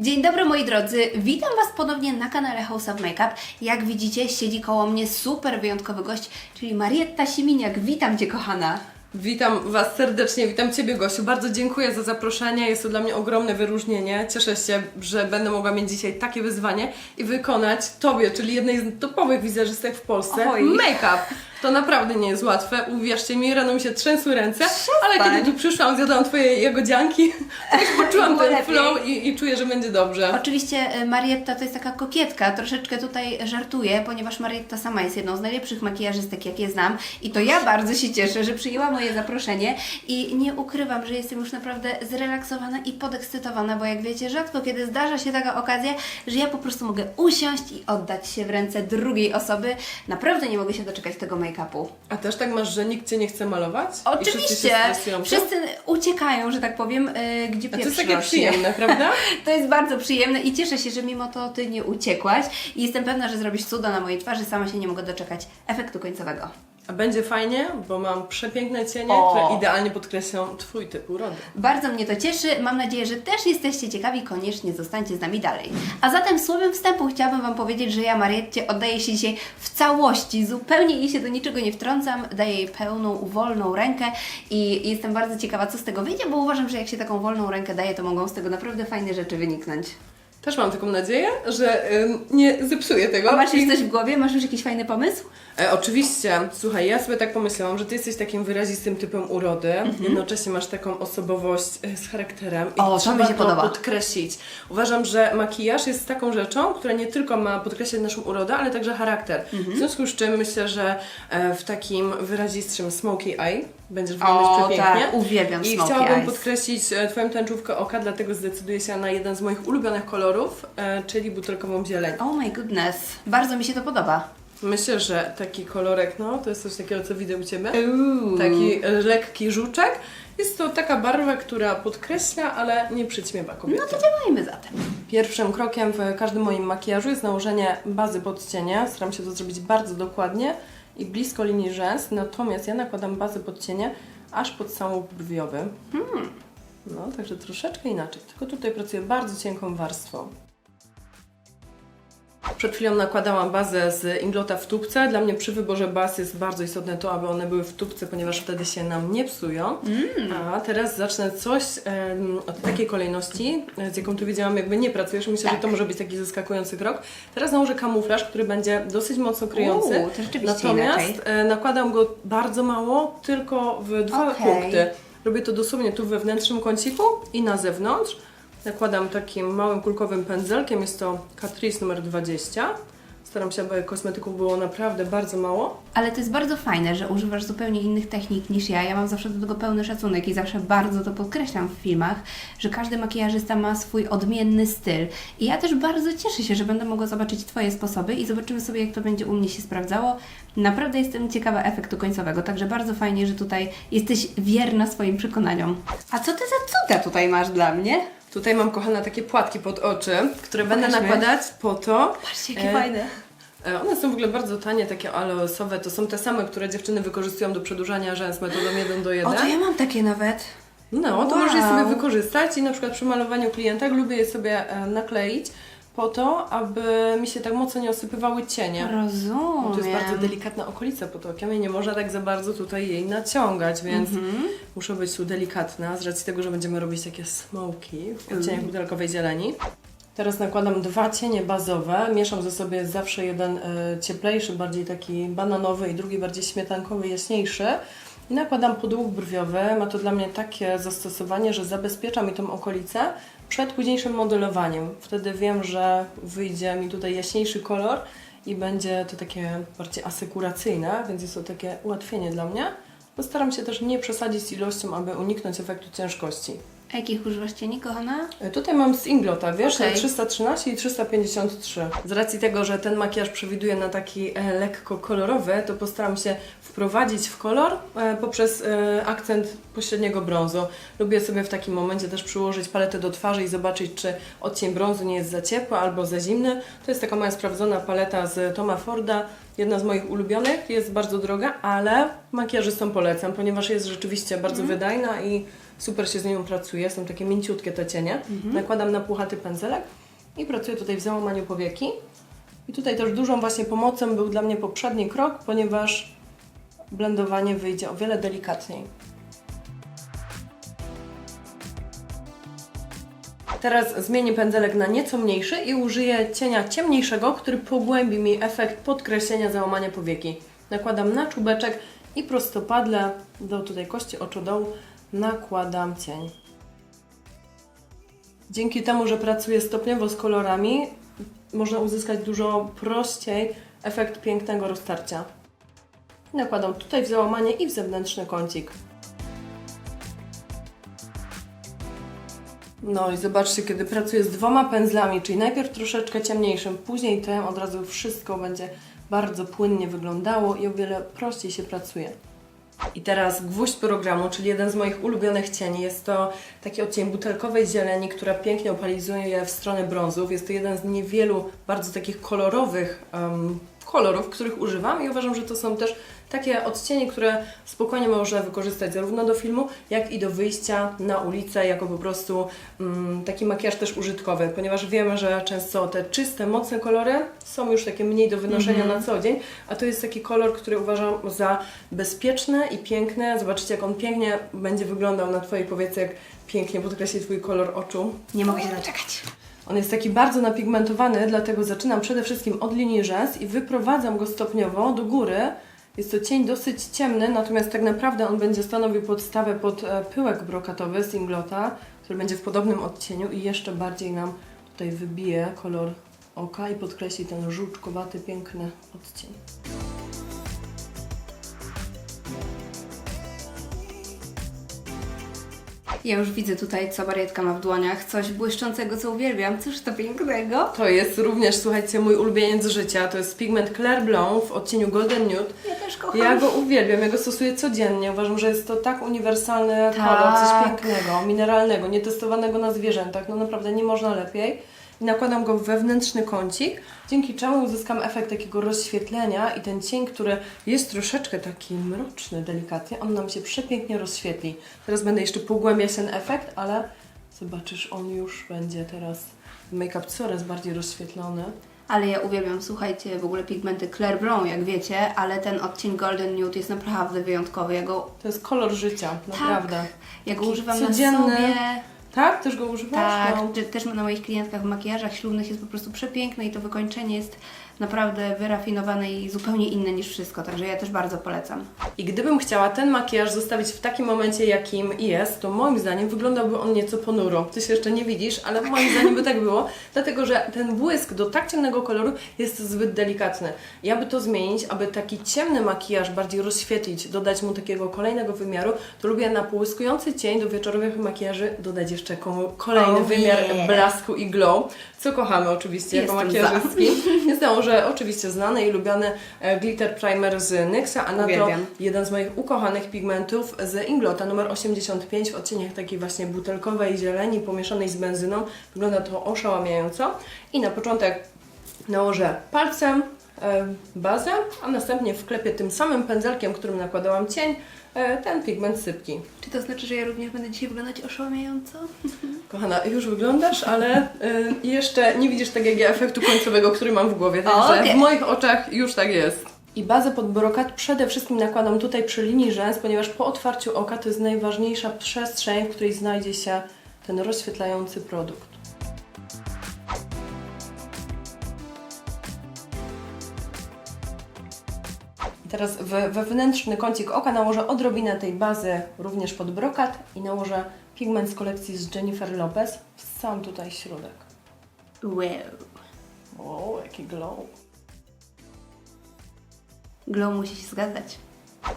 Dzień dobry moi drodzy, witam Was ponownie na kanale House of Makeup. Jak widzicie, siedzi koło mnie super wyjątkowy gość, czyli Marietta Siminiak. Witam Cię kochana. Witam Was serdecznie, witam Ciebie Gosiu. Bardzo dziękuję za zaproszenie. Jest to dla mnie ogromne wyróżnienie. Cieszę się, że będę mogła mieć dzisiaj takie wyzwanie i wykonać Tobie, czyli jednej z topowych wizerzystek w Polsce, Oj. make-up. To naprawdę nie jest łatwe. Uwierzcie mi, rano mi się trzęsły ręce, ale Przestań. kiedy tu przyszłam, zjadłam Twoje jagodzianki, już poczułam Było ten lepiej. flow i, i czuję, że będzie dobrze. Oczywiście y, Marietta to jest taka kokietka, troszeczkę tutaj żartuję, ponieważ Marietta sama jest jedną z najlepszych makijażystek, jakie znam i to ja bardzo się cieszę, że przyjęła moje zaproszenie i nie ukrywam, że jestem już naprawdę zrelaksowana i podekscytowana, bo jak wiecie, rzadko kiedy zdarza się taka okazja, że ja po prostu mogę usiąść i oddać się w ręce drugiej osoby. Naprawdę nie mogę się doczekać tego make-upu. A też tak masz, że nikt Cię nie chce malować? Wszyscy Oczywiście, stresują tym? wszyscy uciekają, że tak powiem, y, gdzie A to pierwszy jest takie rośnie. przyjemne, prawda? To jest bardzo przyjemne i cieszę się, że mimo to Ty nie uciekłaś i jestem pewna, że zrobisz cuda na mojej twarzy. Sama się nie mogę doczekać efektu końcowego. A będzie fajnie, bo mam przepiękne cienie, O. które idealnie podkreślą Twój typ urody. Bardzo mnie to cieszy. Mam nadzieję, że też jesteście ciekawi. Koniecznie zostańcie z nami dalej. A zatem słowem wstępu chciałabym Wam powiedzieć, że ja Marietcie oddaję się dzisiaj w całości. Zupełnie jej się do niczego nie wtrącam. Daję jej pełną, wolną rękę i jestem bardzo ciekawa, co z tego wyjdzie, bo uważam, że jak się taką wolną rękę daje, to mogą z tego naprawdę fajne rzeczy wyniknąć. Też mam taką nadzieję, że ym, nie zepsuję tego. A masz już coś w głowie? Masz już jakiś fajny pomysł? E, oczywiście, słuchaj, ja sobie tak pomyślałam, że ty jesteś takim wyrazistym typem urody, jednocześnie masz taką osobowość e, z charakterem i Mhm. O, to trzeba mi się podoba. podkreślić. Uważam, że makijaż jest taką rzeczą, która nie tylko ma podkreślać naszą urodę, ale także charakter. Mhm. W związku z czym myślę, że e, w takim wyrazistym smoky eye będziesz wyglądać O, przepięknie. tak, uwielbiam I chciałabym eyes. podkreślić e, Twoją tęczówkę oka, dlatego zdecyduję się na jeden z moich ulubionych kolorów, e, czyli butelkową zieleń. Oh my goodness, bardzo mi się to podoba. Myślę, że taki kolorek, no to jest coś takiego, co widzę u Ciebie. Uuu. Taki e, lekki żuczek. Jest to taka barwa, która podkreśla, ale nie przyćmiewa kobiety. No to działajmy zatem. Pierwszym krokiem w każdym moim makijażu jest nałożenie bazy pod cienie. Staram się to zrobić bardzo dokładnie i blisko linii rzęs. Natomiast ja nakładam bazę pod cienie aż pod samą brwiowy. No, także troszeczkę inaczej. Tylko tutaj pracuję bardzo cienką warstwą. Przed chwilą nakładałam bazę z Inglota w tubce. Dla mnie przy wyborze baz jest bardzo istotne to, aby one były w tubce, ponieważ wtedy się nam nie psują. A teraz zacznę coś em, od takiej kolejności, e, z jaką tu widziałam, jakby nie pracujesz. Myślę, Tak. że to może być taki zaskakujący krok. Teraz nałożę kamuflaż, który będzie dosyć mocno kryjący. Uuu, to rzeczywiście Natomiast inaczej. e, nakładam go bardzo mało, tylko w dwa Okej. punkty. Robię to dosłownie tu we wnętrznym kąciku i na zewnątrz. Nakładam takim małym kulkowym pędzelkiem, jest to Catrice numer 20. Staram się, aby kosmetyków było naprawdę bardzo mało. Ale to jest bardzo fajne, że używasz zupełnie innych technik niż ja. Ja mam zawsze do tego pełny szacunek i zawsze bardzo to podkreślam w filmach, że każdy makijażysta ma swój odmienny styl. I ja też bardzo cieszę się, że będę mogła zobaczyć Twoje sposoby i zobaczymy sobie, jak to będzie u mnie się sprawdzało. Naprawdę jestem ciekawa efektu końcowego, także bardzo fajnie, że tutaj jesteś wierna swoim przekonaniom. A co Ty za cuda tutaj masz dla mnie? Tutaj mam, kochana, takie płatki pod oczy, które będę Pokażmy. nakładać po to... Patrzcie, jakie e, fajne. E, One są w ogóle bardzo tanie, takie aloesowe. To są te same, które dziewczyny wykorzystują do przedłużania rzęs metodą 1 do 1. O, to ja mam takie nawet. No, to Wow. możesz je sobie wykorzystać i na przykład przy malowaniu klientek lubię je sobie e, nakleić po to, aby mi się tak mocno nie osypywały cienie. Rozumiem. Bo to jest bardzo delikatna okolica pod okiem i nie można tak za bardzo tutaj jej naciągać, więc Mhm. muszę być tu delikatna z racji tego, że będziemy robić takie smoki w odcieniach butelkowej zieleni. Teraz nakładam dwa cienie bazowe, mieszam ze sobie zawsze jeden e, cieplejszy, bardziej taki bananowy i drugi bardziej śmietankowy, jaśniejszy. I nakładam podłóg brwiowy. Ma to dla mnie takie zastosowanie, że zabezpiecza mi tą okolicę przed późniejszym modelowaniem. Wtedy wiem, że wyjdzie mi tutaj jaśniejszy kolor i będzie to takie bardziej asekuracyjne, więc jest to takie ułatwienie dla mnie. Postaram się też nie przesadzić z ilością, aby uniknąć efektu ciężkości. A jakich używasz cieni, kochana? E, Tutaj mam z Inglota, wiesz, Okej. 313 i 353. Z racji tego, że ten makijaż przewiduje na taki e, lekko kolorowy, to postaram się wprowadzić w kolor e, poprzez e, akcent pośredniego brązu. Lubię sobie w takim momencie też przyłożyć paletę do twarzy i zobaczyć, czy odcień brązu nie jest za ciepły albo za zimny. To jest taka moja sprawdzona paleta z Toma Forda. Jedna z moich ulubionych, jest bardzo droga, ale makijażystom polecam, ponieważ jest rzeczywiście bardzo wydajna i super się z nią pracuje, są takie mięciutkie te cienie. Nakładam na puchaty pędzelek i pracuję tutaj w załamaniu powieki. I tutaj też dużą właśnie pomocą był dla mnie poprzedni krok, ponieważ blendowanie wyjdzie o wiele delikatniej. Teraz zmienię pędzelek na nieco mniejszy i użyję cienia ciemniejszego, który pogłębi mi efekt podkreślenia załamania powieki. Nakładam na czubeczek i prostopadle do tutaj kości oczodołu nakładam cień. Dzięki temu, że pracuję stopniowo z kolorami, można uzyskać dużo prościej efekt pięknego roztarcia. Nakładam tutaj w załamanie i w zewnętrzny kącik. No i zobaczcie, kiedy pracuję z dwoma pędzlami, czyli najpierw troszeczkę ciemniejszym, później tym, od razu wszystko będzie bardzo płynnie wyglądało i o wiele prościej się pracuje. I teraz gwóźdź programu, czyli jeden z moich ulubionych cieni. Jest to taki odcień butelkowej zieleni, która pięknie opalizuje w stronę brązów. Jest to jeden z niewielu bardzo takich kolorowych em, kolorów, których używam i uważam, że to są też takie odcienie, które spokojnie można wykorzystać zarówno do filmu, jak i do wyjścia na ulicę, jako po prostu mm, taki makijaż też użytkowy, ponieważ wiemy, że często te czyste, mocne kolory są już takie mniej do wynoszenia na co dzień, a to jest taki kolor, który uważam za bezpieczny i piękny. Zobaczycie, jak on pięknie będzie wyglądał na Twojej powiece, jak pięknie podkreśli Twój kolor oczu. Nie mogę się doczekać. On jest taki bardzo napigmentowany, dlatego zaczynam przede wszystkim od linii rzęs i wyprowadzam go stopniowo do góry. Jest to cień dosyć ciemny, natomiast tak naprawdę on będzie stanowił podstawę pod e, pyłek brokatowy z Inglota, który będzie w podobnym odcieniu i jeszcze bardziej nam tutaj wybije kolor oka i podkreśli ten żółczkowaty, piękny odcień. Ja już widzę tutaj, co Barietka ma w dłoniach. Coś błyszczącego, co uwielbiam. Cóż to pięknego. To jest również, słuchajcie, mój ulubieniec życia. To jest pigment Clair Blanc w odcieniu Golden Nude. Ja też kocham. Ja go uwielbiam, ja go stosuję codziennie. Uważam, że jest to tak uniwersalny Tak. kolor, coś pięknego, mineralnego, nietestowanego na zwierzętach. No naprawdę nie można lepiej. I nakładam go w wewnętrzny kącik, dzięki czemu uzyskam efekt takiego rozświetlenia i ten cień, który jest troszeczkę taki mroczny, delikatnie, on nam się przepięknie rozświetli. Teraz będę jeszcze pogłębiać ten efekt, ale zobaczysz, on już będzie teraz make-up coraz bardziej rozświetlony. Ale ja uwielbiam, słuchajcie, w ogóle pigmenty Claire Brown, jak wiecie, ale ten odcień Golden Nude jest naprawdę wyjątkowy. Ja go, To jest kolor życia, naprawdę. tak, ja go używam codzienny. na sobie. Tak? Też go używasz? Tak, No. też na moich klientkach w makijażach ślubnych jest po prostu przepiękne i to wykończenie jest naprawdę wyrafinowane i zupełnie inne niż wszystko, także ja też bardzo polecam. I gdybym chciała ten makijaż zostawić w takim momencie, jakim jest, to moim zdaniem wyglądałby on nieco ponuro. Ty się jeszcze nie widzisz, ale moim zdaniem by tak było, dlatego że ten błysk do tak ciemnego koloru jest zbyt delikatny. Ja by to zmienić, aby taki ciemny makijaż bardziej rozświetlić, dodać mu takiego kolejnego wymiaru, to lubię na połyskujący cień do wieczorowych makijaży dodać jeszcze kolejny Oh wymiar yeah. blasku i glow, co kochamy oczywiście jako Jestem makijażystki. Jest to, że oczywiście znany i lubiany e, glitter primer z NYXa, a na to jeden z moich ukochanych pigmentów z Inglota numer 85 w odcieniach takiej właśnie butelkowej zieleni pomieszanej z benzyną. Wygląda to oszałamiająco. I na początek nałożę palcem bazę, a następnie wklepię tym samym pędzelkiem, którym nakładałam cień, e, ten pigment sypki. Czy to znaczy, że ja również będę dzisiaj wyglądać oszałamiająco? Kochana, już wyglądasz, ale y, jeszcze nie widzisz tak jak ja efektu końcowego, który mam w głowie, także Okej. w moich oczach już tak jest. I bazę pod brokat przede wszystkim nakładam tutaj przy linii rzęs, ponieważ po otwarciu oka to jest najważniejsza przestrzeń, w której znajdzie się ten rozświetlający produkt. Teraz w wewnętrzny kącik oka nałożę odrobinę tej bazy również pod brokat i nałożę pigment z kolekcji z Jennifer Lopez w sam tutaj środek. Wow. O, jaki glow. Glow musi się zgadzać.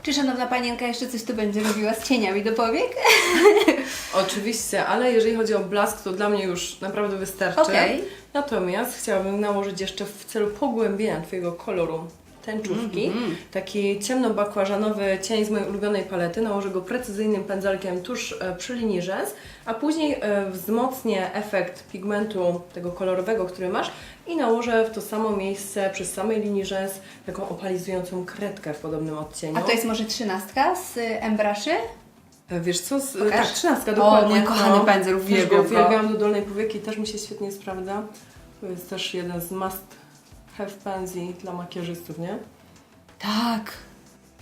Czy szanowna panienka jeszcze coś tu będzie robiła z cieniami do powiek? Oczywiście, ale jeżeli chodzi o blask, to dla mnie już naprawdę wystarczy. Okej. Natomiast chciałabym nałożyć jeszcze w celu pogłębienia Twojego koloru tęczówki Mhm. taki ciemno-bakłażanowy cień z mojej ulubionej palety. Nałożę go precyzyjnym pędzelkiem tuż e, przy linii rzęs, a później e, wzmocnię efekt pigmentu tego kolorowego, który masz i nałożę w to samo miejsce przy samej linii rzęs taką opalizującą kredkę w podobnym odcieniu. A to jest może trzynastka z Embraszy? E, Wiesz co, z, Pokaż. tak, trzynastka, dokładnie. mój kochany pędzel, uwielbiam go. Uwielbiam do dolnej powieki, też mi się świetnie sprawdza. To jest też jeden z must have pędzli dla makijażystów, nie? Tak.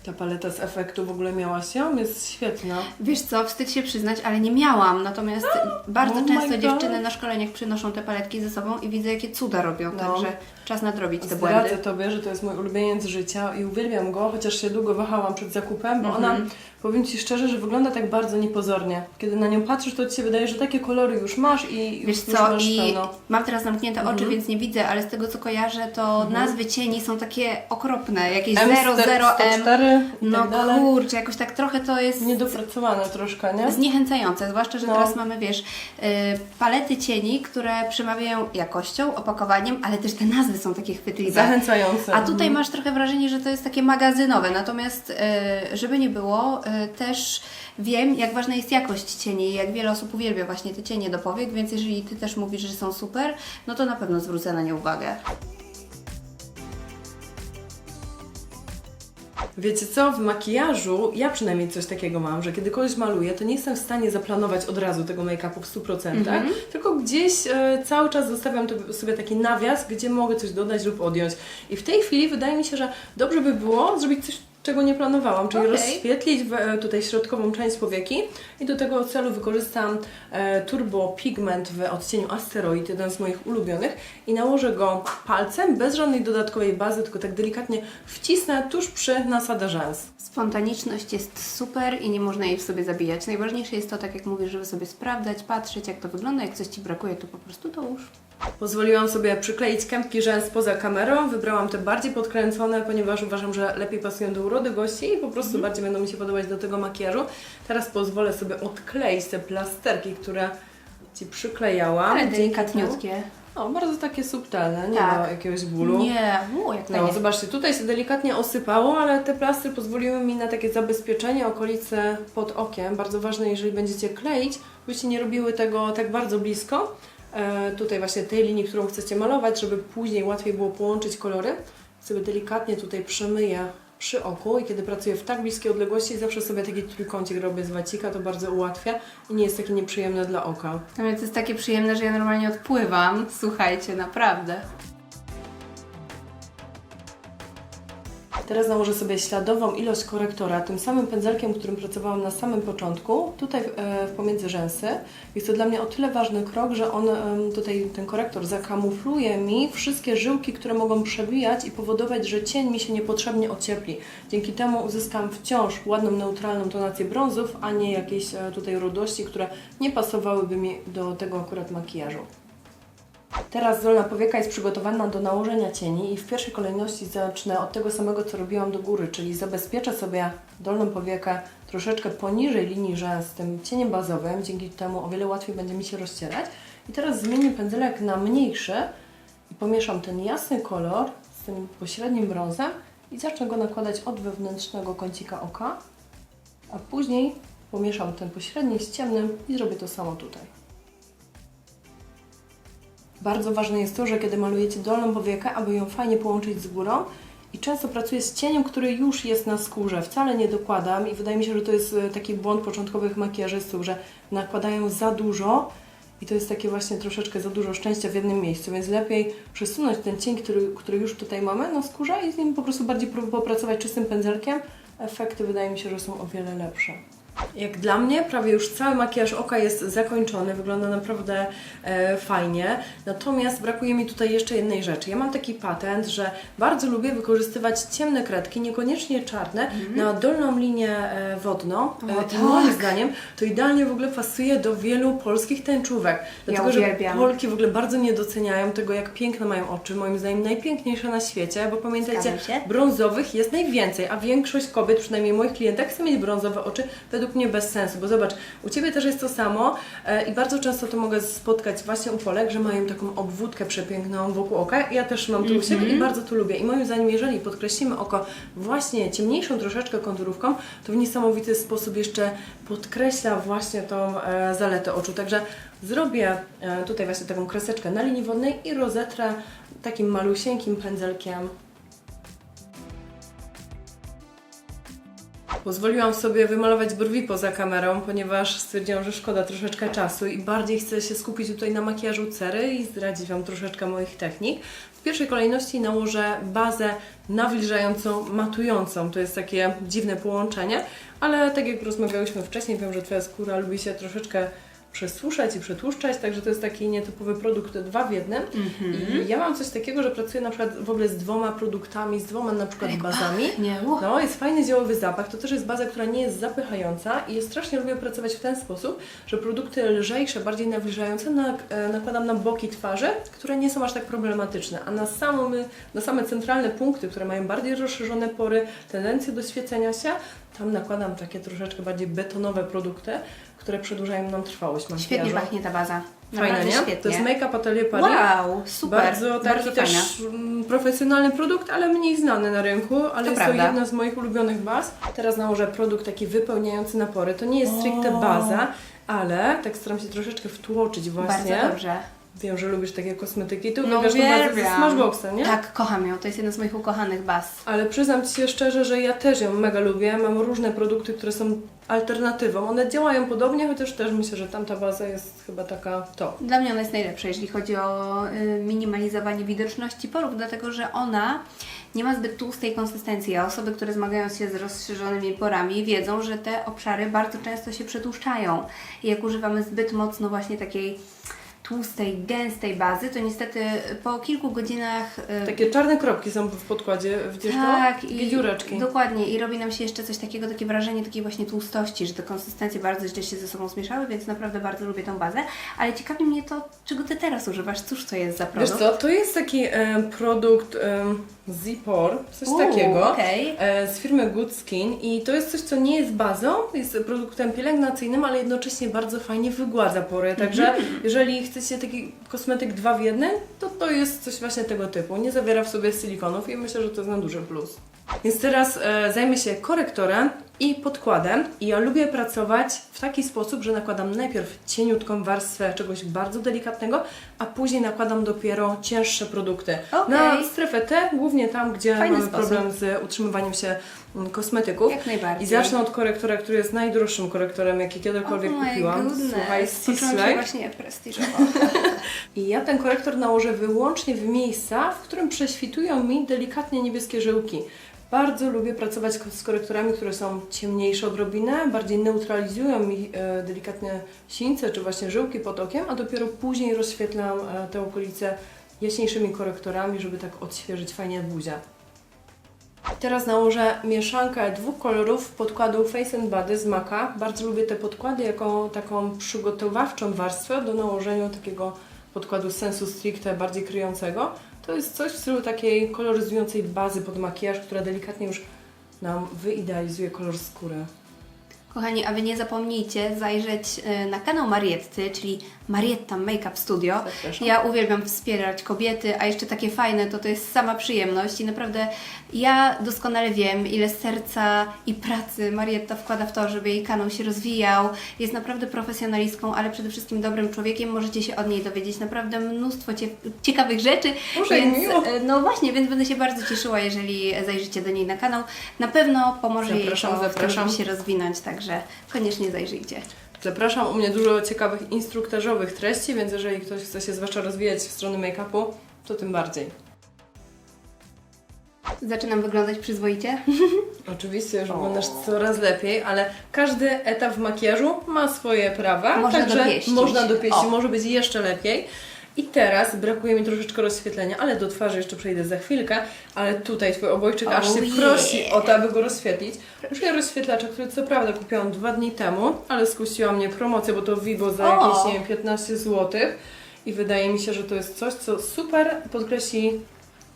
Ta paleta z efektu w ogóle miałaś ją? Jest świetna. Wiesz co, wstyd się przyznać, ale nie miałam. Natomiast bardzo Oh często dziewczyny na szkoleniach przynoszą te paletki ze sobą i widzę, jakie cuda robią. No. Także czas nadrobić te Zdradzę błędy. Tobie, że to jest mój ulubieniec życia i uwielbiam go, chociaż się długo wahałam przed zakupem, bo Mhm. ona, powiem Ci szczerze, że wygląda tak bardzo niepozornie. Kiedy na nią patrzysz, to Ci się wydaje, że takie kolory już masz i już, Wiesz już co, masz i pełno. mam teraz zamknięte oczy, Mhm. więc nie widzę, ale z tego co kojarzę, to nazwy cieni są takie okropne. Jakieś M104 00M. i No tak dalej. kurczę, jakoś tak trochę to jest Niedopracowane troszkę, nie? zniechęcające. Zwłaszcza, że No. teraz mamy, wiesz, y, palety cieni, które przemawiają jakością, opakowaniem, ale też te nazwy są takie chwytliwe. Zachęcające. A tutaj Mhm. masz trochę wrażenie, że to jest takie magazynowe, natomiast e, żeby nie było, e, też wiem, jak ważna jest jakość cieni i jak wiele osób uwielbia właśnie te cienie do powiek, więc jeżeli Ty też mówisz, że są super, no to na pewno zwrócę na nie uwagę. Wiecie co, w makijażu ja przynajmniej coś takiego mam, że kiedy kogoś maluję, to nie jestem w stanie zaplanować od razu tego make-upu w 100%, Mhm. tylko gdzieś e, cały czas zostawiam sobie taki nawias, gdzie mogę coś dodać lub odjąć. I w tej chwili wydaje mi się, że dobrze by było zrobić coś, czego nie planowałam, czyli Okej. rozświetlić e, tutaj środkową część powieki i do tego celu wykorzystam e, Turbo Pigment w odcieniu Asteroid, jeden z moich ulubionych i nałożę go palcem, bez żadnej dodatkowej bazy, tylko tak delikatnie wcisnę tuż przy nasadę rzęs. Spontaniczność jest super i nie można jej w sobie zabijać. Najważniejsze jest to, tak jak mówisz, żeby sobie sprawdzać, patrzeć jak to wygląda, jak coś Ci brakuje, to po prostu dołóż. Pozwoliłam sobie przykleić kępki rzęs poza kamerą, wybrałam te bardziej podkręcone, ponieważ uważam, że lepiej pasują do urody gości i po prostu Mhm. bardziej będą mi się podobać do tego makijażu. Teraz pozwolę sobie odkleić te plasterki, które Ci przyklejałam. Ale delikatniutkie. O, bardzo takie subtelne, nie Tak. ma jakiegoś bólu. Nie, o, jak No, zobaczcie, tutaj się delikatnie osypało, ale te plastry pozwoliły mi na takie zabezpieczenie okolicy pod okiem. Bardzo ważne, jeżeli będziecie kleić, byście nie robiły tego tak bardzo blisko. E, tutaj właśnie tej linii, którą chcecie malować, żeby później łatwiej było połączyć kolory. Sobie delikatnie tutaj przemyję przy oku i kiedy pracuję w tak bliskiej odległości, zawsze sobie taki trójkącik robię z wacika, to bardzo ułatwia i nie jest takie nieprzyjemne dla oka. Dla mnie to jest takie przyjemne, że ja normalnie odpływam. Słuchajcie, naprawdę. Teraz nałożę sobie śladową ilość korektora tym samym pędzelkiem, którym pracowałam na samym początku, tutaj e, pomiędzy rzęsy. Jest to dla mnie o tyle ważny krok, że on tutaj, ten korektor zakamufluje mi wszystkie żyłki, które mogą przebijać i powodować, że cień mi się niepotrzebnie ociepli. Dzięki temu uzyskam wciąż ładną, neutralną tonację brązów, a nie jakieś e, tutaj rudości, które nie pasowałyby mi do tego akurat makijażu. Teraz dolna powieka jest przygotowana do nałożenia cieni i w pierwszej kolejności zacznę od tego samego, co robiłam do góry, czyli zabezpieczę sobie dolną powiekę troszeczkę poniżej linii rzęs tym cieniem bazowym, dzięki temu o wiele łatwiej będzie mi się rozcierać. I teraz zmienię pędzelek na mniejszy i pomieszam ten jasny kolor z tym pośrednim brązem i zacznę go nakładać od wewnętrznego kącika oka, a później pomieszam ten pośredni z ciemnym i zrobię to samo tutaj. Bardzo ważne jest to, że kiedy malujecie dolną powiekę, aby ją fajnie połączyć z górą i często pracuję z cieniem, który już jest na skórze. Wcale nie dokładam i wydaje mi się, że to jest e, taki błąd początkowych makijażystów, że nakładają za dużo i to jest takie właśnie troszeczkę za dużo szczęścia w jednym miejscu, więc lepiej przesunąć ten cień, który, który już tutaj mamy na skórze i z nim po prostu bardziej popracować czystym pędzelkiem. Efekty wydaje mi się, że są o wiele lepsze. Jak dla mnie prawie już cały makijaż oka jest zakończony, wygląda naprawdę e, fajnie. Natomiast brakuje mi tutaj jeszcze jednej rzeczy. Ja mam taki patent, że bardzo lubię wykorzystywać ciemne kredki, niekoniecznie czarne, na dolną linię e, wodną. O, E, tak. moim zdaniem to idealnie w ogóle pasuje do wielu polskich tęczówek. Dlatego, że uwielbiam. Polki w ogóle bardzo nie doceniają tego, jak piękne mają oczy. Moim zdaniem najpiękniejsze na świecie, bo pamiętajcie, brązowych jest najwięcej, a większość kobiet, przynajmniej moich klientek, chce mieć brązowe oczy, według mnie bez sensu, bo zobacz, u Ciebie też jest to samo e, i bardzo często to mogę spotkać właśnie u Polek, że mają taką obwódkę przepiękną wokół oka. Ja też mam to u siebie i bardzo to lubię. I moim zdaniem, jeżeli podkreślimy oko właśnie ciemniejszą troszeczkę konturówką, to w niesamowity sposób jeszcze podkreśla właśnie tą e, zaletę oczu. Także zrobię e, tutaj właśnie taką kreseczkę na linii wodnej i rozetrę takim malusieńkim pędzelkiem Pozwoliłam sobie wymalować brwi poza kamerą, ponieważ stwierdziłam, że szkoda troszeczkę czasu i bardziej chcę się skupić tutaj na makijażu cery i zdradzić Wam troszeczkę moich technik. W pierwszej kolejności nałożę bazę nawilżającą, matującą. To jest takie dziwne połączenie, ale tak jak rozmawiałyśmy wcześniej, wiem, że Twoja skóra lubi się troszeczkę przesuszać i przetłuszczać, także to jest taki nietypowy produkt dwa w jednym. I ja mam coś takiego, że pracuję na przykład w ogóle z dwoma produktami, z dwoma na przykład bazami. Nie, uch. No, jest fajny ziołowy zapach. To też jest baza, która nie jest zapychająca i ja strasznie lubię pracować w ten sposób, że produkty lżejsze, bardziej nawilżające e, nakładam na boki twarzy, które nie są aż tak problematyczne, a na, samą, na same centralne punkty, które mają bardziej rozszerzone pory, tendencję do świecenia się, tam nakładam takie troszeczkę bardziej betonowe produkty, które przedłużają nam trwałość makijażu. Świetnie pachnie ta baza. Fajne, Naprawdę nie? świetnie. To jest Make-up Atelier Paris. Wow, super. Bardzo taki bardzo też fajna. mm, profesjonalny produkt, ale mniej znany na rynku, ale jest prawda. to jedna z moich ulubionych baz. Teraz nałożę produkt taki wypełniający napory. To nie jest stricte O. baza, ale tak staram się troszeczkę wtłoczyć właśnie. Bardzo dobrze. Wiem, że lubisz takie kosmetyki. Ty No uwielbiasz tą bazę ze uwielbiam. Smashboxa, nie? Tak, kocham ją. To jest jedna z moich ukochanych baz. Ale przyznam Ci się szczerze, że ja też ją mega lubię. Mam różne produkty, które są alternatywą. One działają podobnie, chociaż też myślę, że tamta baza jest chyba taka to. Dla mnie ona jest najlepsza, jeśli chodzi o y, minimalizowanie widoczności porów, dlatego że ona nie ma zbyt tłustej konsystencji, a osoby, które zmagają się z rozszerzonymi porami, wiedzą, że te obszary bardzo często się przetłuszczają. I jak używamy zbyt mocno właśnie takiej tłustej, gęstej bazy, to niestety po kilku godzinach y, Takie czarne kropki są w podkładzie, widzisz tak, to? i dziureczki. Dokładnie, i robi nam się jeszcze coś takiego, takie wrażenie takiej właśnie tłustości, że te konsystencje bardzo źle się ze sobą zmieszały, więc naprawdę bardzo lubię tą bazę. Ale ciekawi mnie to, czego Ty teraz używasz, cóż to jest za Wiesz produkt? co, to jest taki e, produkt e, Zipor, coś Uuu, takiego, okej. e, z firmy Good Skin i to jest coś, co nie jest bazą, jest produktem pielęgnacyjnym, ale jednocześnie bardzo fajnie wygładza pory, także Mhm. jeżeli chcecie taki kosmetyk dwa w jednym, to to jest coś właśnie tego typu, nie zawiera w sobie silikonów i myślę, że to jest na duży plus. Więc teraz e, zajmę się korektorem i podkładem i ja lubię pracować w taki sposób, że nakładam najpierw cieniutką warstwę czegoś bardzo delikatnego, a później nakładam dopiero cięższe produkty. Okej. Na strefę T, głównie tam, gdzie Fajny mamy sposób. problem z utrzymywaniem się kosmetyków. Jak najbardziej. I zacznę od korektora, który jest najdroższym korektorem, jaki kiedykolwiek oh kupiłam. goodness. Słuchaj, Sisley. właśnie prestiżowo. I ja ten korektor nałożę wyłącznie w miejsca, w którym prześwitują mi delikatnie niebieskie żyłki. Bardzo lubię pracować z korektorami, które są ciemniejsze odrobinę, bardziej neutralizują mi e, delikatne sińce czy właśnie żyłki pod okiem, a dopiero później rozświetlam e, te okolice jaśniejszymi korektorami, żeby tak odświeżyć fajnie buzię. Teraz nałożę mieszankę dwóch kolorów podkładu Face and Body z Maka. Bardzo lubię te podkłady jako taką przygotowawczą warstwę do nałożenia takiego podkładu sensu stricte, bardziej kryjącego. To jest coś w stylu takiej koloryzującej bazy pod makijaż, która delikatnie już nam wyidealizuje kolor skóry. Kochani, a Wy nie zapomnijcie zajrzeć e, na kanał Marietty, czyli Marietta Makeup Studio. Zapraszam. Ja uwielbiam wspierać kobiety, a jeszcze takie fajne, to to jest sama przyjemność i naprawdę ja doskonale wiem, ile serca i pracy Marietta wkłada w to, żeby jej kanał się rozwijał. Jest naprawdę profesjonalistką, ale przede wszystkim dobrym człowiekiem. Możecie się od niej dowiedzieć naprawdę mnóstwo cie ciekawych rzeczy. Boże, więc, miło. e, no właśnie, więc będę się bardzo cieszyła, jeżeli zajrzycie do niej na kanał. Na pewno pomoże Zapraszam, jej to w tym, zapraszam. żeby się rozwinąć, także koniecznie zajrzyjcie. Zapraszam u mnie dużo ciekawych instruktażowych treści, więc jeżeli ktoś chce się zwłaszcza rozwijać w stronę make-upu, to tym bardziej. Zaczynam wyglądać przyzwoicie. Oczywiście, już wyglądasz coraz lepiej, ale każdy etap w makijażu ma swoje prawa, Można także dopieścić. można dopieścić, O. może być jeszcze lepiej. I teraz brakuje mi troszeczkę rozświetlenia, ale do twarzy jeszcze przejdę za chwilkę, ale tutaj Twój obojczyk aż Oh się yeah. prosi o to, aby go rozświetlić. Użyję rozświetlacza, który co prawda kupiłam dwa dni temu, ale skusiła mnie promocja, bo to Vivo za O. jakieś, nie wiem, 15 zł i wydaje mi się, że to jest coś, co super podkreśli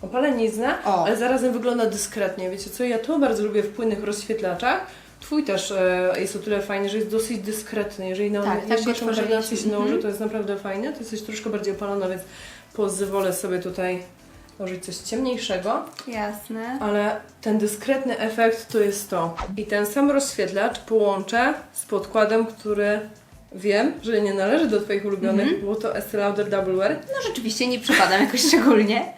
opaleniznę, O. ale zarazem wygląda dyskretnie. Wiecie co, ja to bardzo lubię w płynnych rozświetlaczach. Twój też e, jest o tyle fajny, że jest dosyć dyskretny. Jeżeli na Tak, tak nałoży, Mhm. to jest naprawdę fajne. To jesteś troszkę bardziej opalona, więc pozwolę sobie tutaj nałożyć coś ciemniejszego. Jasne. Ale ten dyskretny efekt to jest to. I ten sam rozświetlacz połączę z podkładem, który Wiem, że nie należy do Twoich ulubionych, Mhm. było to Estée Lauder Double Wear, No rzeczywiście nie przypadam jakoś szczególnie.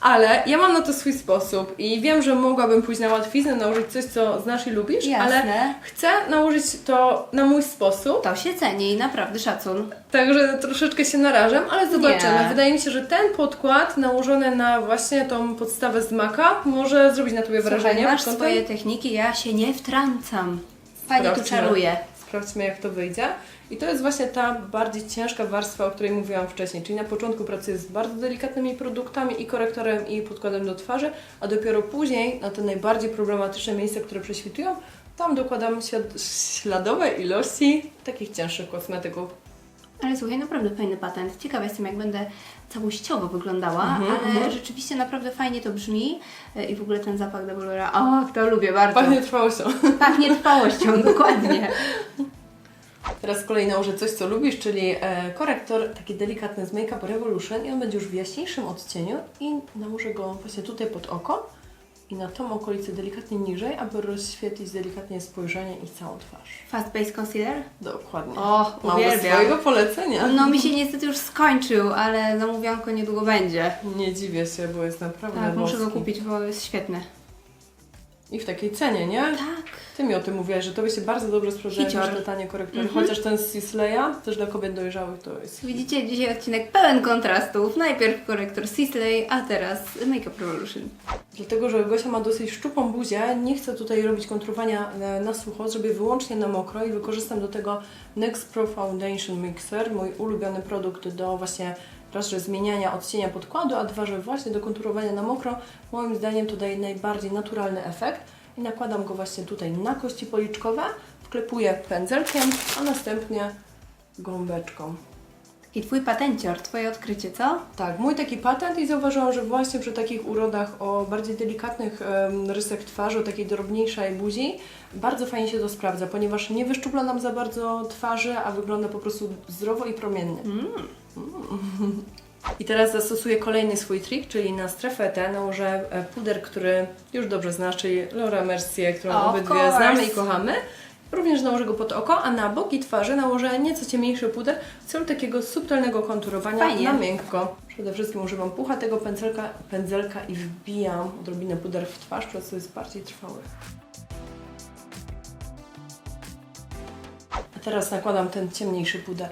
ale ja mam na to swój sposób i wiem, że mogłabym pójść na łatwiznę, nałożyć coś, co znasz i lubisz, ale Jasne. chcę nałożyć to na mój sposób, To się ceni i naprawdę szacun. także troszeczkę się narażam, ale zobaczymy. Nie. Wydaje mi się, że ten podkład nałożony na właśnie tą podstawę z maka może zrobić na Tobie Słuchaj, wrażenie. masz swoje techniki, ja się nie wtrącam. Fajnie tu Sprawdźmy. czaruję. Sprawdźmy, jak to wyjdzie. I to jest właśnie ta bardziej ciężka warstwa, o której mówiłam wcześniej. Czyli na początku pracuję z bardzo delikatnymi produktami i korektorem i podkładem do twarzy, a dopiero później na te najbardziej problematyczne miejsca, które prześwitują, tam dokładam ślad- śladowe ilości takich cięższych kosmetyków. Ale słuchaj, naprawdę fajny patent. Ciekawa jestem, jak będę całościowo wyglądała, Mhm, ale mhm. rzeczywiście naprawdę fajnie to brzmi E, i w ogóle ten zapach Double O, to lubię bardzo. Pachnie trwałością. Pachnie trwałością, dokładnie. Teraz z kolei nałożę coś, co lubisz, czyli e, korektor taki delikatny z Make Up Revolution i on będzie już w jaśniejszym odcieniu i nałożę go właśnie tutaj pod oko i na tą okolicę delikatnie niżej, aby rozświetlić delikatnie spojrzenie i całą twarz. Fast Base Concealer? Dokładnie. O, Mam do uwielbiam. swojego polecenia. No mi się niestety już skończył, ale zamówianko niedługo będzie. Nie dziwię się, bo jest naprawdę Tak, muszę go boski. kupić, bo jest świetny. I w takiej cenie, nie? Tak. Ty mi o tym mówiłaś, że to by się bardzo dobrze sprawdzało Hicior. na tanie korektory. Mhm. Chociaż ten z Sisleya, też dla kobiet dojrzałych to jest Widzicie, dzisiaj odcinek pełen kontrastów. Najpierw korektor Sisley, a teraz Make Up Revolution. Dlatego, że Gosia ma dosyć szczupłą buzię, nie chcę tutaj robić konturowania e, na sucho, zrobię wyłącznie na mokro i wykorzystam do tego NYX Pro Foundation Mixer, mój ulubiony produkt do właśnie raz, że zmieniania odcienia podkładu, a dwa, że właśnie do konturowania na mokro. Moim zdaniem to daje najbardziej naturalny efekt i nakładam go właśnie tutaj na kości policzkowe, wklepuję pędzelkiem, a następnie gąbeczką. I Twój patencior, Twoje odkrycie, co? Tak, mój taki patent i zauważyłam, że właśnie przy takich urodach o bardziej delikatnych em, rysach twarzy, o takiej drobniejszej buzi, bardzo fajnie się to sprawdza, ponieważ nie wyszczupla nam za bardzo twarzy, a wygląda po prostu zdrowo i promiennie. Mm. I teraz zastosuję kolejny swój trik, czyli na strefę T nałożę e, puder, który już dobrze znasz, czyli Laura Mercier, którą Of obydwie znamy i kochamy. Również nałożę go pod oko, a na boki twarzy nałożę nieco ciemniejszy puder w celu takiego subtelnego konturowania Fajnie. na miękko. Przede wszystkim używam puchatego pędzelka, pędzelka i wbijam odrobinę puder w twarz, przez co jest bardziej trwały. A teraz nakładam ten ciemniejszy puder.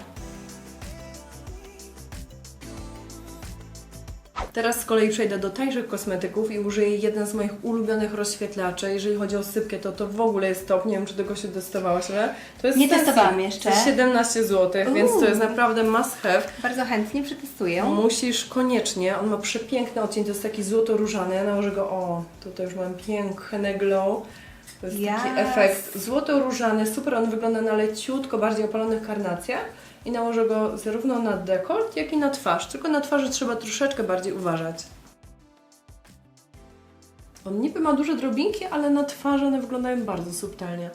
Teraz z kolei przejdę do tańszych kosmetyków i użyję jeden z moich ulubionych rozświetlaczy. Jeżeli chodzi o sypkę, to to w ogóle jest top. Nie wiem, czy tego się testowałaś, ale to jest Nie testowałam jeszcze. To jest 17 zł, więc to Uuu. jest naprawdę must have. Bardzo chętnie przetestuję. Musisz koniecznie, on ma przepiękny odcień, to jest taki złoto-różany. Ja nałożę go, o, tutaj już mam piękny glow. To jest taki Yes. efekt złoto-różany, super, on wygląda na leciutko, bardziej opalonych karnacjach. I nałożę go zarówno na dekolt, jak i na twarz. Tylko na twarzy trzeba troszeczkę bardziej uważać. On niby ma duże drobinki, ale na twarzy one wyglądają bardzo subtelnie.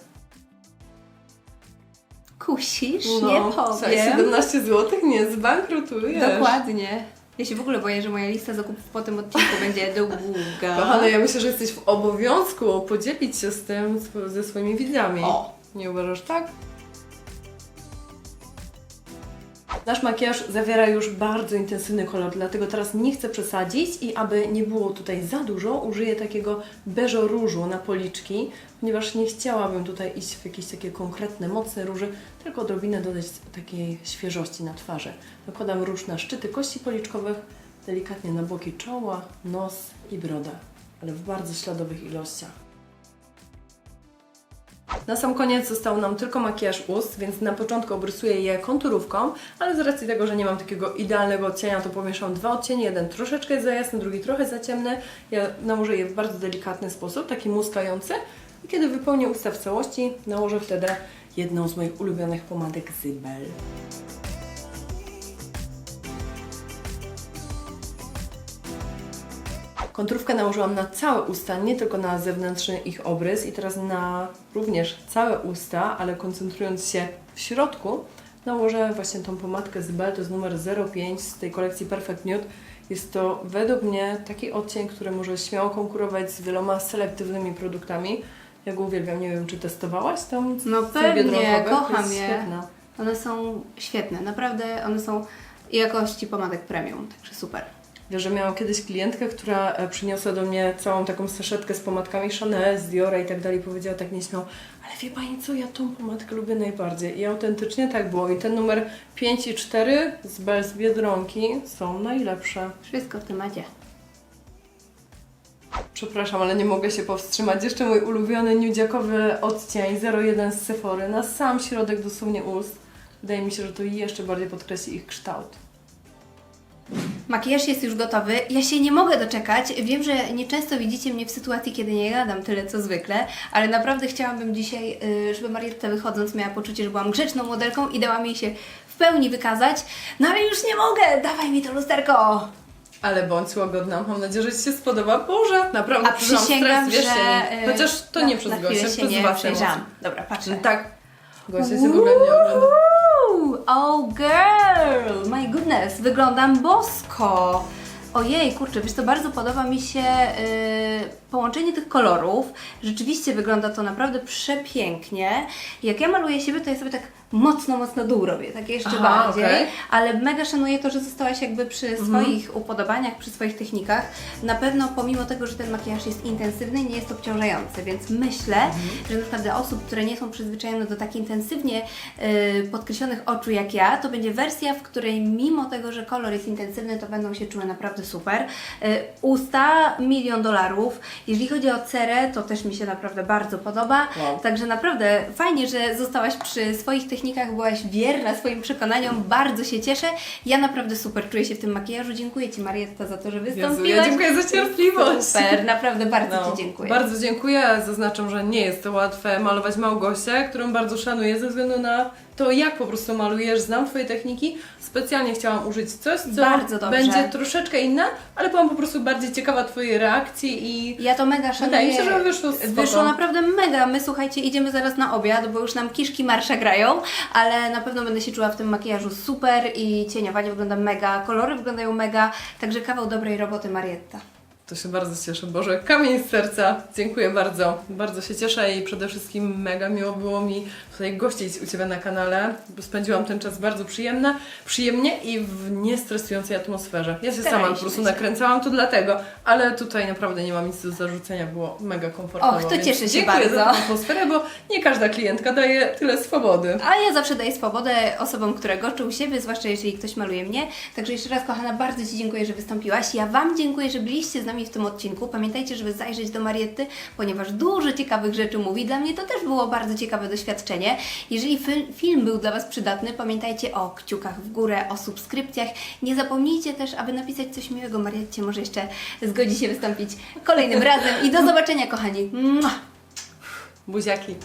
Kusisz? No, nie powiem. 17 zł nie zbankrutujesz. Dokładnie. Ja się w ogóle boję, że moja lista zakupów po tym odcinku będzie długa. Kochana, ja myślę, że jesteś w obowiązku podzielić się z tym ze swoimi widzami. O. Nie uważasz tak? Nasz makijaż zawiera już bardzo intensywny kolor, dlatego teraz nie chcę przesadzić i aby nie było tutaj za dużo, użyję takiego beżo różu na policzki, ponieważ nie chciałabym tutaj iść w jakieś takie konkretne, mocne róże, tylko odrobinę dodać takiej świeżości na twarzy. Nakładam róż na szczyty kości policzkowych, delikatnie na boki czoła, nos i brodę, ale w bardzo śladowych ilościach. Na sam koniec został nam tylko makijaż ust, więc na początku obrysuję je konturówką, ale z racji tego, że nie mam takiego idealnego odcienia, to pomieszam dwa odcienie. Jeden troszeczkę jest za jasny, drugi trochę za ciemny. Ja nałożę je w bardzo delikatny sposób, taki muskający. I kiedy wypełnię usta w całości, nałożę wtedy jedną z moich ulubionych pomadek Zybel. Konturówkę nałożyłam na całe usta, nie tylko na zewnętrzny ich obrys i teraz na również całe usta, ale koncentrując się w środku, nałożę właśnie tą pomadkę z Bell, to jest numer 05 z tej kolekcji Perfect Nude. Jest to według mnie taki odcień, który może śmiało konkurować z wieloma selektywnymi produktami. Ja go uwielbiam, nie wiem czy testowałaś tam? No pewnie, kocham je. Świetna. One są świetne, naprawdę one są jakości pomadek premium, także super. Że miałam kiedyś klientkę, która e, przyniosła do mnie całą taką saszetkę z pomadkami Chanel, z Diora i tak dalej. Powiedziała tak nieśmiało, ale wie Pani co, ja tą pomadkę lubię najbardziej. I autentycznie tak było. I ten numer 5 i 4 z Bells Biedronki są najlepsze. Wszystko w temacie. Przepraszam, ale nie mogę się powstrzymać. Jeszcze mój ulubiony nudziakowy odcień 01 z Sephory na sam środek dosłownie ust. Wydaje mi się, że to jeszcze bardziej podkreśli ich kształt. Makijaż jest już gotowy. Ja się nie mogę doczekać. Wiem, że nieczęsto widzicie mnie w sytuacji, kiedy nie gadam tyle co zwykle, ale naprawdę chciałabym dzisiaj, y, żeby Marietta wychodząc miała poczucie, że byłam grzeczną modelką i dałam jej się w pełni wykazać. No ale już nie mogę! Dawaj mi to lusterko! Ale bądź łagodna, mam nadzieję, że Ci się spodoba. Boże, naprawdę A przysięgam, stres, że... mi. y, Chociaż to na, nie przez Gosię, przez. Dobra, patrzę. Tak, Gosia się w ogóle nie ogląda. Oh girl, my goodness, wyglądam bosko. Ojej, kurczę, wiesz to bardzo podoba mi się yy, połączenie tych kolorów. Rzeczywiście wygląda to naprawdę przepięknie. Jak ja maluję siebie, to ja sobie tak mocno, mocno dół robię, tak jeszcze Aha, bardziej. okej. Ale mega szanuję to, że zostałaś jakby przy Mhm. swoich upodobaniach, przy swoich technikach. Na pewno pomimo tego, że ten makijaż jest intensywny, nie jest obciążający, więc myślę, Mhm. że na przykład dla osób, które nie są przyzwyczajone do tak intensywnie yy, podkreślonych oczu jak ja, to będzie wersja, w której mimo tego, że kolor jest intensywny, to będą się czuły naprawdę super. Yy, usta milion dolarów. Jeżeli chodzi o cerę, to też mi się naprawdę bardzo podoba. Wow. Także naprawdę fajnie, że zostałaś przy swoich technikach, byłaś wierna swoim przekonaniom, bardzo się cieszę. Ja naprawdę super czuję się w tym makijażu. Dziękuję Ci Marietta za to, że Jezu, wystąpiłaś. ja dziękuję za cierpliwość. Super, naprawdę bardzo No, Ci dziękuję. Bardzo dziękuję. Zaznaczam, że nie jest to łatwe malować Małgosię, którą bardzo szanuję ze względu na to, jak po prostu malujesz. Znam Twoje techniki. Specjalnie chciałam użyć coś, co Bardzo dobrze. będzie troszeczkę inne, ale byłam po prostu bardziej ciekawa Twojej reakcji i Ja to mega szanuję. Wydaje mi się, że wyszło spoko. Wyszło naprawdę mega. My słuchajcie, idziemy zaraz na obiad, bo już nam kiszki marsza grają, ale na pewno będę się czuła w tym makijażu super i cieniowanie wygląda mega, kolory wyglądają mega, także kawał dobrej roboty Marietta. To się bardzo cieszę. Boże, kamień z serca. Dziękuję bardzo. Bardzo się cieszę i przede wszystkim mega miło było mi tutaj gościć u Ciebie na kanale, bo spędziłam ten czas bardzo przyjemne, przyjemnie i w niestresującej atmosferze. Ja się sama po prostu nakręcałam to dlatego, ale tutaj naprawdę nie mam nic do zarzucenia, było mega komfortowo. Och, to więc cieszę się dziękuję za bardzo. tę atmosferę, bo nie każda klientka daje tyle swobody. A ja zawsze daję swobodę osobom, które goszczą u siebie, zwłaszcza jeżeli ktoś maluje mnie. Także jeszcze raz, kochana, bardzo Ci dziękuję, że wystąpiłaś. Ja Wam dziękuję, że byliście z nami w tym odcinku. Pamiętajcie, żeby zajrzeć do Marietty, ponieważ dużo ciekawych rzeczy mówi. Dla mnie to też było bardzo ciekawe doświadczenie. Jeżeli fil- film był dla Was przydatny, pamiętajcie o kciukach w górę, o subskrypcjach. Nie zapomnijcie też, aby napisać coś miłego Marietcie. Może jeszcze zgodzi się wystąpić kolejnym razem. I do zobaczenia, kochani. Mua! Buziaki.